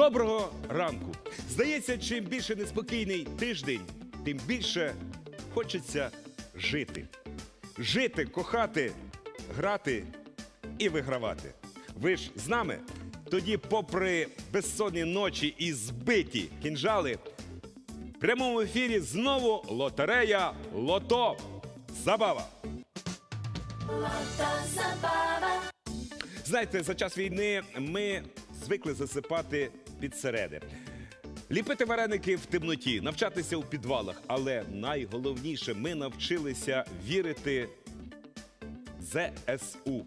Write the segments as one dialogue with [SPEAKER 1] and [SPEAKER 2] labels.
[SPEAKER 1] Доброго ранку! Здається, чим більше неспокійний тиждень, тим більше хочеться жити. Жити, кохати, грати і вигравати. Ви ж з нами? Тоді, попри безсонні ночі і збиті кінжали, в прямому ефірі знову лотерея Лото. Забава! Знаєте, за час війни ми звикли засипати підсереди. Ліпити вареники в темноті, навчатися у підвалах. Але найголовніше, ми навчилися вірити ЗСУ.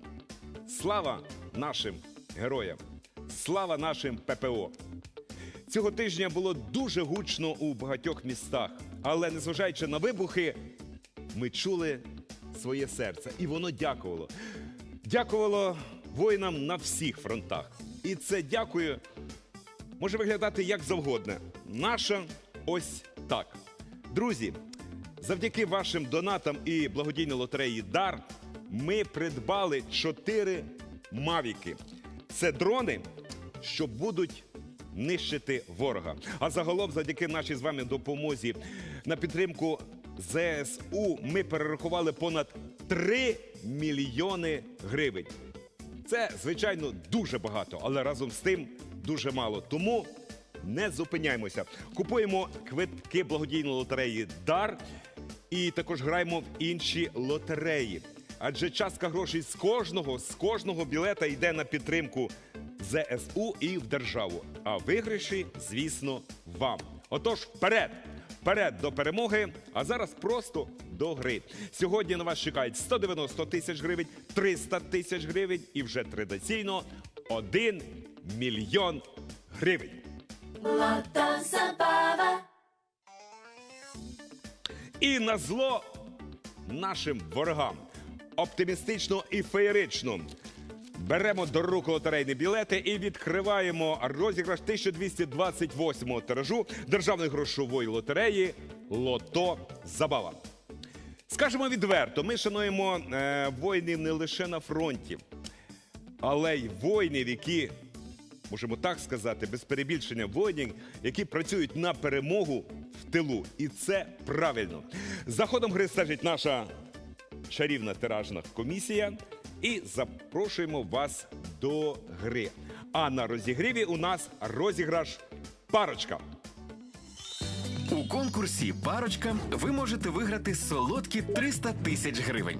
[SPEAKER 1] Слава нашим героям! Слава нашим ППО! Цього тижня було дуже гучно у багатьох містах, але незважаючи на вибухи, ми чули своє серце, і воно дякувало. Дякувало воїнам на всіх фронтах. І це дякую може виглядати як завгодно. Наша ось так. Друзі, завдяки вашим донатам і благодійній лотереї Дар ми придбали чотири мавіки. Це дрони, що будуть нищити ворога. А загалом, завдяки нашій з вами допомозі на підтримку ЗСУ, ми перерахували понад 3 мільйони гривень. Це, звичайно, дуже багато, але разом з тим дуже мало. Тому не зупиняємося. Купуємо квитки благодійної лотереї Дар і також граємо в інші лотереї. Адже частка грошей з кожного, з кожного білета йде на підтримку ЗСУ і в державу. А виграші, звісно, вам. Отож, вперед! Вперед до перемоги, а зараз просто до гри. Сьогодні на вас чекають 190 тисяч гривень, 300 тисяч гривень і вже традиційно 1 мільйон гривень. І на зло нашим ворогам. Оптимістично і феєрично. Беремо до рук лотерейні білети і відкриваємо розіграш 1228-го тиражу державної грошової лотереї Лото Забава. Скажемо відверто, ми шануємо е, воїнів не лише на фронті, але й воїнів, які, можемо так сказати, без перебільшення воїнів, які працюють на перемогу в тилу. І це правильно. За ходом гри стежить наша чарівна тиражна комісія. І запрошуємо вас до гри. А на розігріві у нас розіграш парочка.
[SPEAKER 2] У конкурсі Парочка ви можете виграти солодкі 300 тисяч гривень.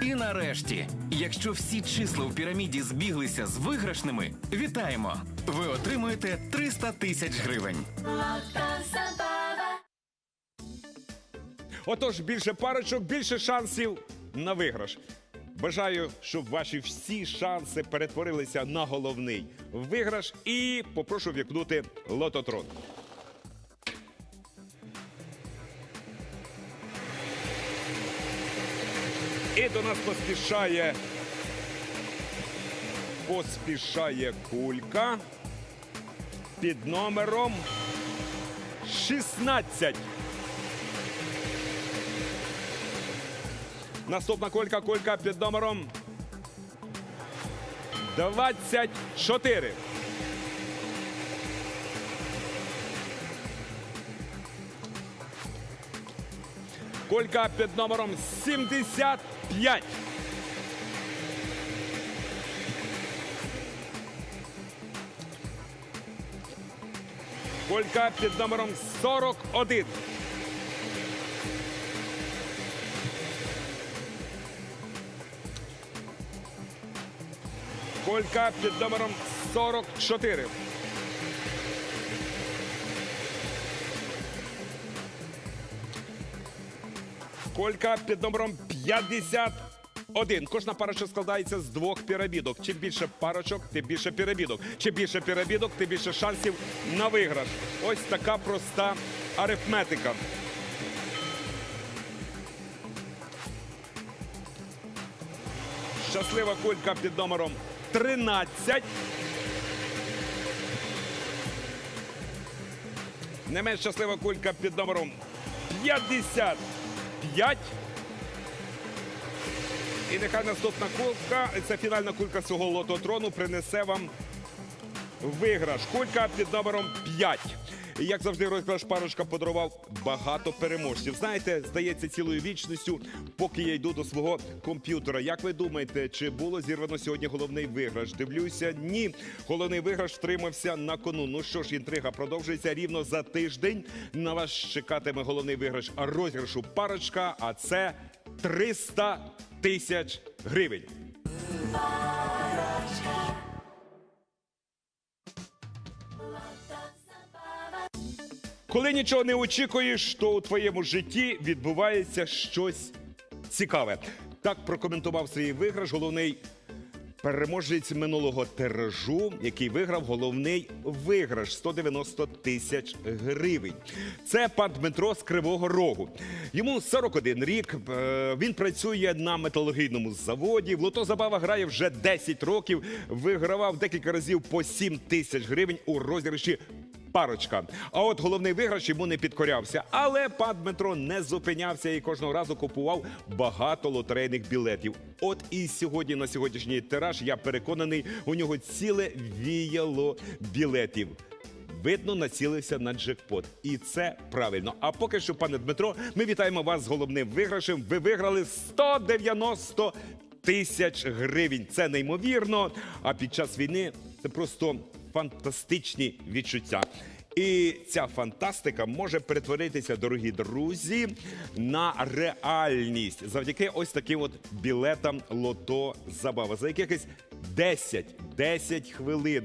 [SPEAKER 2] І нарешті, якщо всі числа у піраміді збіглися з виграшними, вітаємо! Ви отримуєте 300 тисяч гривень.
[SPEAKER 1] Отож, більше парочок, більше шансів на виграш. Бажаю, щоб ваші всі шанси перетворилися на головний виграш і попрошу вікнути лототрон. І до нас поспішає. Поспішає кулька під номером 16. Наступна колька, колька під номером 24. Колька під номером 75. Колька під номером 41. Колька під номером 44. Колька під номером 51. Кожна парочка складається з двох пірамідок. Чим більше парочок, тим більше пірамідок. Чим більше пірамідок, тим більше шансів на виграш. Ось така проста арифметика. Щаслива кулька під номером 13. Не менш щаслива кулька під номером 55. І нехай наступна кулька, це фінальна кулька цього лототрону, принесе вам виграш. Кулька під номером 5. Як завжди, розіграш парочка подарував багато переможців. Знаєте, здається, цілою вічністю, поки я йду до свого комп'ютера. Як ви думаєте, чи було зірвано сьогодні головний виграш? Дивлюся, ні. Головний виграш втримався на кону. Ну що ж, інтрига продовжується рівно за тиждень. На вас чекатиме головний виграш розіграшу парочка, а це 300 тисяч гривень. Коли нічого не очікуєш, то у твоєму житті відбувається щось цікаве. Так прокоментував свій виграш головний переможець минулого тиражу, який виграв головний виграш 190 тисяч гривень. Це пан Дмитро з Кривого Рогу. Йому 41 рік. е, Він працює на металургійному заводі. В лото забава грає вже 10 років. Вигравав декілька разів по 7 тисяч гривень у розіграші парочка. А от головний виграш йому не підкорявся. Але пан Дмитро не зупинявся і кожного разу купував багато лотерейних білетів. От і сьогодні на сьогоднішній тираж я переконаний, у нього ціле віяло білетів. Видно, націлився на джекпот, і це правильно. А поки що, пане Дмитро, ми вітаємо вас з головним виграшем. Ви виграли 190 тисяч гривень. Це неймовірно. А під час війни це просто фантастичні відчуття. І ця фантастика може перетворитися, дорогі друзі, на реальність завдяки ось таким от білетам лото забава. За якихось 10, 10 хвилин.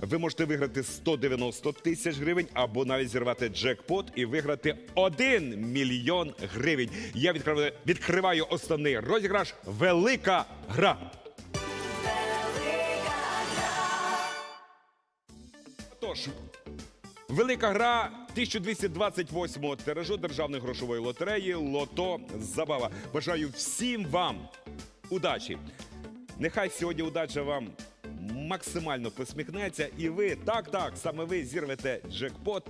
[SPEAKER 1] Ви можете виграти 190 тисяч гривень або навіть зірвати джекпот і виграти 1 мільйон гривень. Я відкриваю, відкриваю основний розіграш Велика гра. Тож, велика гра 1228-го тиражу державної грошової лотереї Лото Забава. Бажаю всім вам удачі. Нехай сьогодні удача вам максимально посміхнеться, і ви так, так, саме ви зірвете джекпот.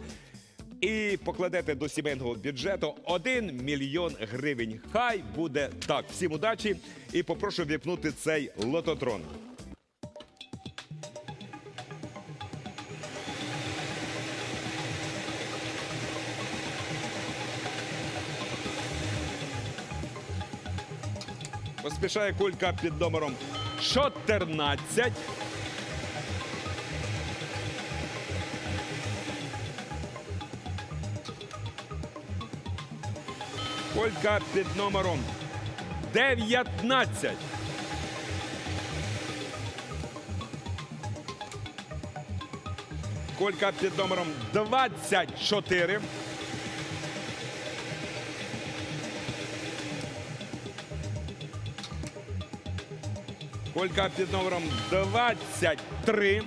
[SPEAKER 1] І покладете до сімейного бюджету 1 мільйон гривень. Хай буде так. Всім удачі і попрошу віпнути цей лототрон. Поспішає кулька під номером 14. Колька під номером 19. Колька під номером 24. Колька під номером 23.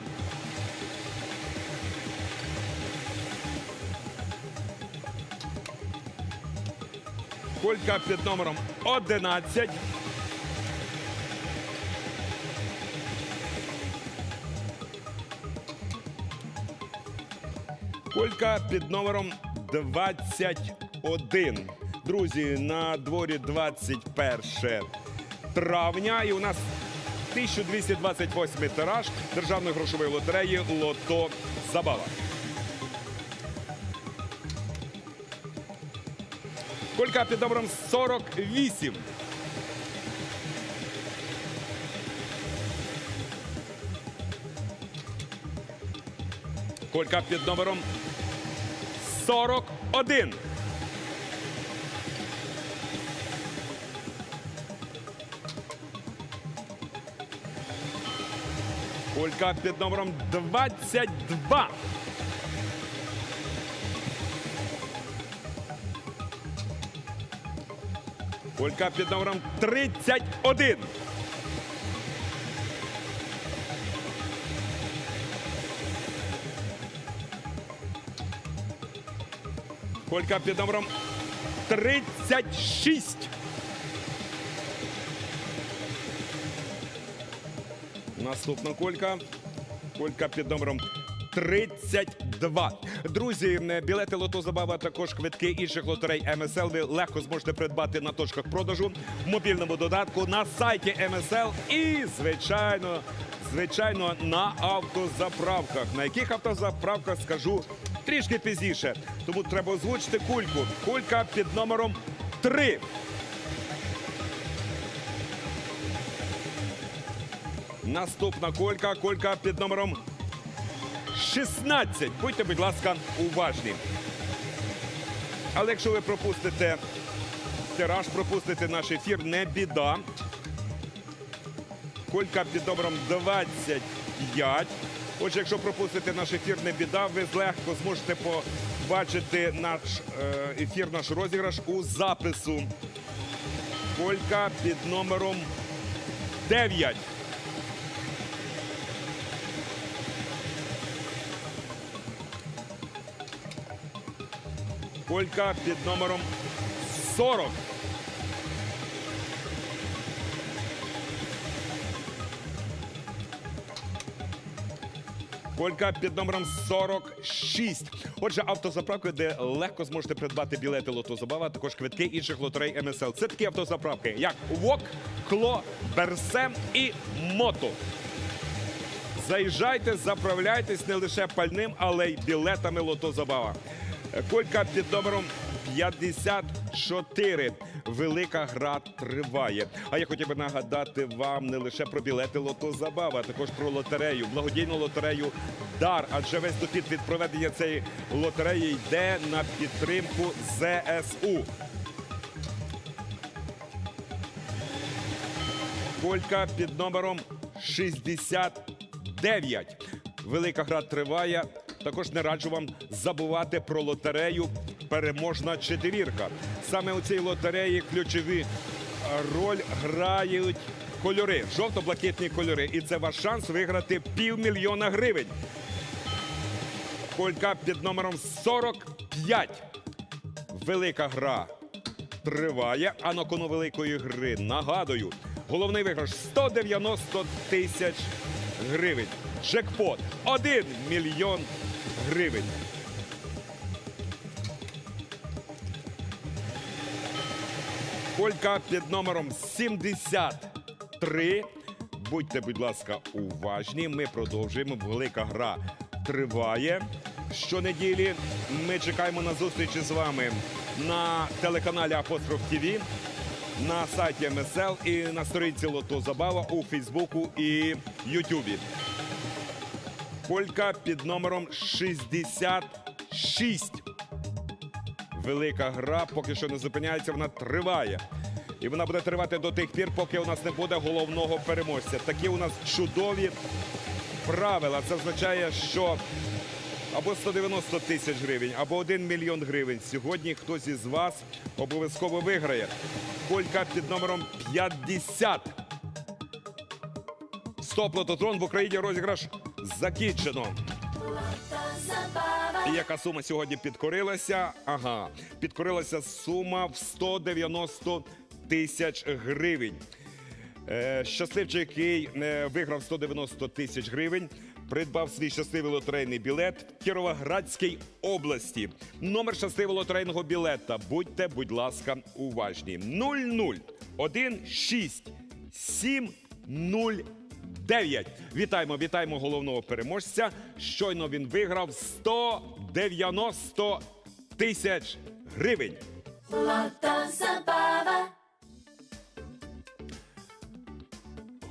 [SPEAKER 1] Колька під номером 11. Колька під номером 21. Друзі, на дворі 21 травня. І у нас 1228 тираж державної грошової лотереї Лото Забава. Колька під номером 48. Колька під номером 41. Колька під номером 22. Кулька під номером 31. Колька під номером 36. Наступна колька. Колька під номером 32. Друзі, білети лото забава, також квитки інших лотерей МСЛ ви легко зможете придбати на точках продажу в мобільному додатку на сайті МСЛ і, звичайно, звичайно, на автозаправках. На яких автозаправках скажу трішки пізніше. Тому треба озвучити кульку. Кулька під номером 3. Наступна колька, колька під номером 16. Будьте, будь ласка, уважні. Але якщо ви пропустите тираж, пропустите наш ефір, не біда. Колька під номером 25. Отже, якщо пропустите наш ефір, не біда, ви легко зможете побачити наш е, ефір, наш розіграш у запису. Колька під номером 9. Колька під номером 40. Колька під номером 46. Отже, автозаправка, де легко зможете придбати білети лотозабава, а також квитки інших лотерей МСЛ. Це такі автозаправки, як ВОК, Кло, Берсем і Мото. Заїжджайте, заправляйтесь не лише пальним, але й білетами лотозабава. Колька під номером 54. Велика гра триває. А я хотів би нагадати вам не лише про білети лотозабава, а також про лотерею, благодійну лотерею Дар. Адже весь дохід від проведення цієї лотереї йде на підтримку ЗСУ. Колька під номером 69. Велика гра триває. Також не раджу вам забувати про лотерею Переможна четвірка. Саме у цій лотереї ключові е, роль грають кольори, жовто-блакитні кольори. І це ваш шанс виграти півмільйона гривень. Колька під номером 45. Велика гра триває. А на кону великої гри нагадую. Головний виграш 190 тисяч гривень. Джекпот 1 мільйон гривень. Колька під номером 73. Будьте, будь ласка, уважні. Ми продовжуємо. Велика гра триває. Щонеділі ми чекаємо на зустрічі з вами на телеканалі Апостроф ТВ, на сайті МСЛ і на сторінці Лото Забава у Фейсбуку і Ютубі. Колька під номером 66. Велика гра поки що не зупиняється, вона триває. І вона буде тривати до тих пір, поки у нас не буде головного переможця. Такі у нас чудові правила. Це означає, що або 190 тисяч гривень, або 1 мільйон гривень. Сьогодні хтось із вас обов'язково виграє. Колька під номером 50. Стоп лототрон в Україні розіграш закінчено. І яка сума сьогодні підкорилася? Ага, підкорилася сума в 190 тисяч гривень. Е, щасливчик, який е, виграв 190 тисяч гривень, придбав свій щасливий лотерейний білет в Кіровоградській області. Номер щасливого лотерейного білета. Будьте, будь ласка, уважні. 0016709. Вітаємо, вітаємо головного переможця. Щойно він виграв 190 тисяч гривень.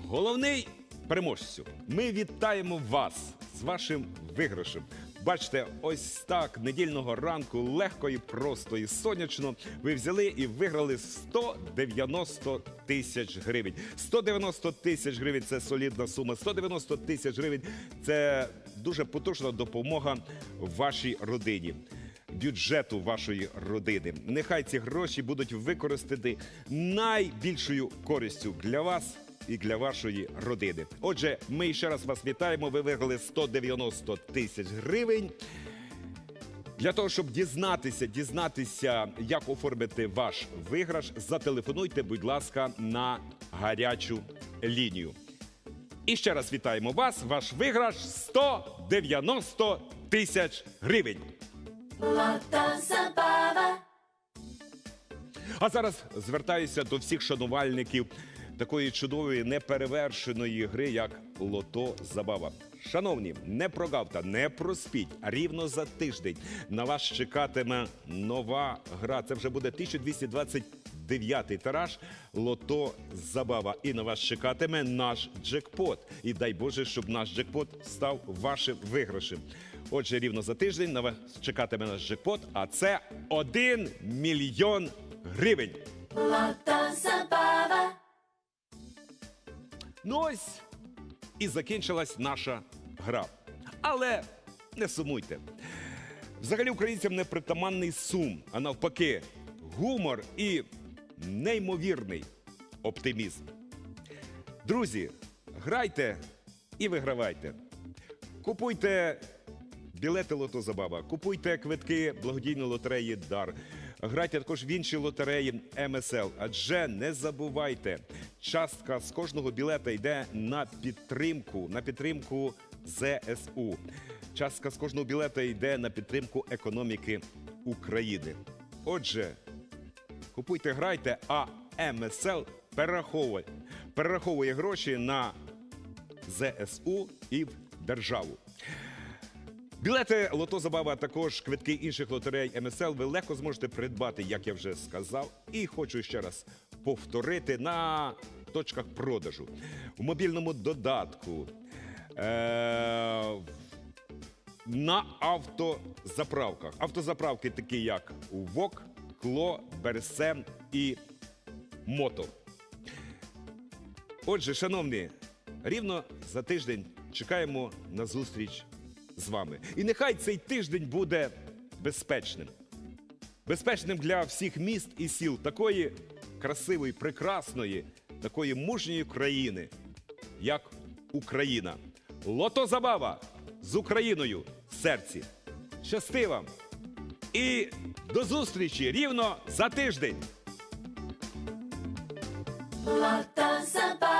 [SPEAKER 1] Головний переможцю, ми вітаємо вас з вашим виграшем. Бачите, ось так недільного ранку легко і просто і сонячно ви взяли і виграли 190 тисяч гривень. 190 тисяч гривень це солідна сума. 190 тисяч гривень це дуже потужна допомога вашій родині. бюджету вашої родини. Нехай ці гроші будуть використані найбільшою користю для вас. І для вашої родини. Отже, ми ще раз вас вітаємо. Ви виграли 190 тисяч гривень. Для того, щоб дізнатися, дізнатися, як оформити ваш виграш, зателефонуйте, будь ласка, на гарячу лінію. І ще раз вітаємо вас. Ваш виграш 190 тисяч гривень. А зараз звертаюся до всіх шанувальників такої чудової неперевершеної гри, як Лото Забава. Шановні, не прогавте, не проспіть. Рівно за тиждень на вас чекатиме нова гра. Це вже буде 1229 тираж Лото Забава. І на вас чекатиме наш джекпот. І дай Боже, щоб наш джекпот став вашим виграшем. Отже, рівно за тиждень на вас чекатиме наш джекпот, а це 1 мільйон гривень.
[SPEAKER 3] Lota Забава.
[SPEAKER 1] Ну ось і закінчилась наша гра. Але не сумуйте. Взагалі українцям не притаманний сум, а навпаки, гумор і неймовірний оптимізм. Друзі, грайте і вигравайте. Купуйте білети Лото Забава, купуйте квитки благодійної лотереї Дар. Грайте також в інші лотереї МСЛ. Адже не забувайте, частка з кожного білета йде на підтримку, на підтримку ЗСУ. Частка з кожного білета йде на підтримку економіки України. Отже, Купуйте, грайте, а МСЛ перераховує, перераховує гроші на ЗСУ і в державу. Білети Лото Забава, а також квитки інших лотерей МСЛ ви легко зможете придбати, як я вже сказав. І хочу ще раз повторити на точках продажу, в мобільному додатку. Е- на автозаправках. Автозаправки такі, як ВОК, Кло, Берсем і Мото. Отже, шановні, рівно за тиждень чекаємо на зустріч з вами. І нехай цей тиждень буде безпечним. Безпечним для всіх міст і сіл такої красивої, прекрасної, такої мужньої країни, як Україна. Лото Забава з Україною в серці. Щасти вам! І до зустрічі рівно за тиждень!